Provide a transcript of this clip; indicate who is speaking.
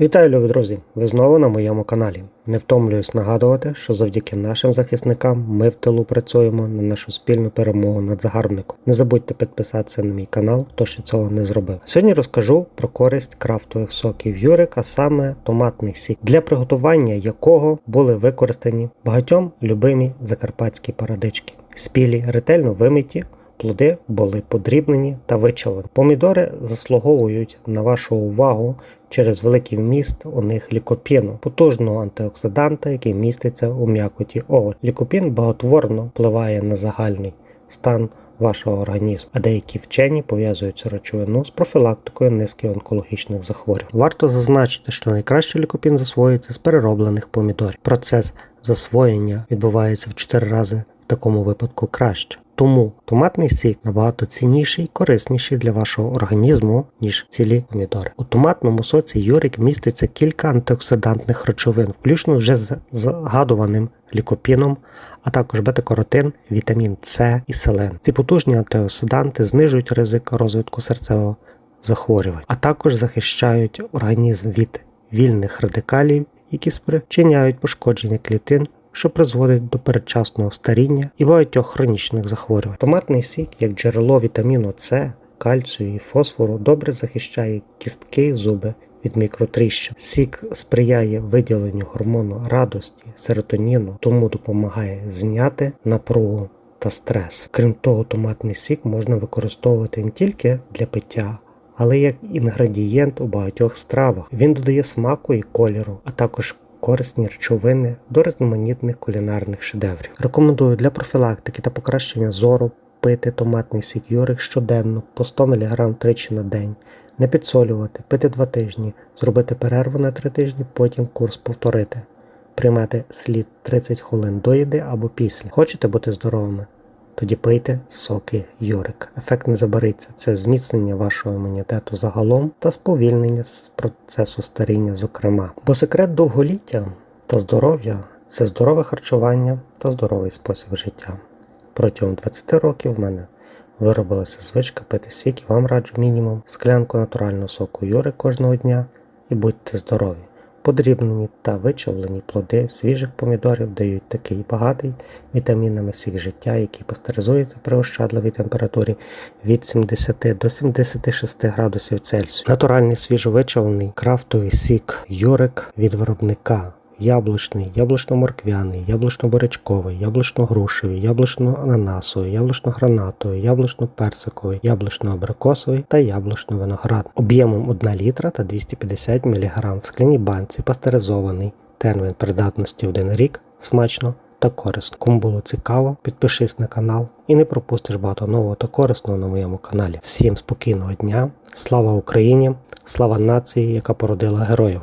Speaker 1: Вітаю, любі друзі! Ви знову на моєму каналі. Не втомлююсь нагадувати, що завдяки нашим захисникам ми в тилу працюємо на нашу спільну перемогу над загарбником. Не забудьте підписатися на мій канал, хто ще цього не зробив. Сьогодні розкажу про користь крафтових соків Юрик, а саме томатний сік, для приготування якого були використані багатьом любимі закарпатські парадички. Спілі ретельно вимиті. Плоди були подрібнені та вичавлені. Помідори заслуговують на вашу увагу через великий вміст у них лікопіну, потужного антиоксиданта, який міститься у м'якоті овочів. Лікопін баготворно впливає на загальний стан вашого організму, а деякі вчені пов'язують цю речовину з профілактикою низки онкологічних захворювань. Варто зазначити, що найкраще лікопін засвоюється з перероблених помідорів. Процес засвоєння відбувається в 4 рази в такому випадку краще. Тому томатний сік набагато цінніший і корисніший для вашого організму, ніж цілі помідори. У томатному соці Юрик міститься кілька антиоксидантних речовин, включно вже з згадуваним лікопіном, а також бета-каротин, вітамін С і селен. Ці потужні антиоксиданти знижують ризик розвитку серцевого захворювань, а також захищають організм від вільних радикалів, які спричиняють пошкодження клітин що призводить до передчасного старіння і багатьох хронічних захворювань. Томатний сік, як джерело вітаміну С, кальцію і фосфору, добре захищає кістки і зуби від мікротріщин. Сік сприяє виділенню гормону радості, серотоніну, тому допомагає зняти напругу та стрес. Крім того, томатний сік можна використовувати не тільки для пиття. Але як інгредієнт у багатьох стравах він додає смаку і кольору, а також корисні речовини до різноманітних кулінарних шедеврів. Рекомендую для профілактики та покращення зору пити томатний сік Юрик щоденно по 100 мг тричі на день, не підсолювати, пити 2 тижні, зробити перерву на 3 тижні, потім курс повторити. Приймати слід 30 хвилин до їди або після. Хочете бути здоровими? Тоді пийте соки Юрик. Ефект не забариться. Це зміцнення вашого імунітету загалом та сповільнення процесу старіння, зокрема. Бо секрет довголіття та здоров'я це здорове харчування та здоровий спосіб життя. Протягом 20 років в мене виробилася звичка пити сік і вам раджу мінімум склянку натурального соку Юрик кожного дня і будьте здорові. Подрібнені та вичавлені плоди свіжих помідорів дають такий багатий вітамінами всіх життя, який пастеризується при ощадливій температурі від 70 до 76 градусів Цельсію. Натуральний свіжовичавлений крафтовий сік Юрик від виробника. Яблучний, яблучно-морквяний, яблучно-борячковий, яблучно-грушевий, яблучно-ананасовий, яблучно-гранатовий, яблучно-персиковий, яблучно-абрикосовий та яблучно-виноград. Об'ємом 1 літра та 250 мг в скляній банці пастеризований. Термін придатності 1 рік. Смачно та корисно. Кому було цікаво, підпишись на канал і не пропустиш багато нового та корисного на моєму каналі. Всім спокійного дня! Слава Україні! Слава нації, яка породила героїв!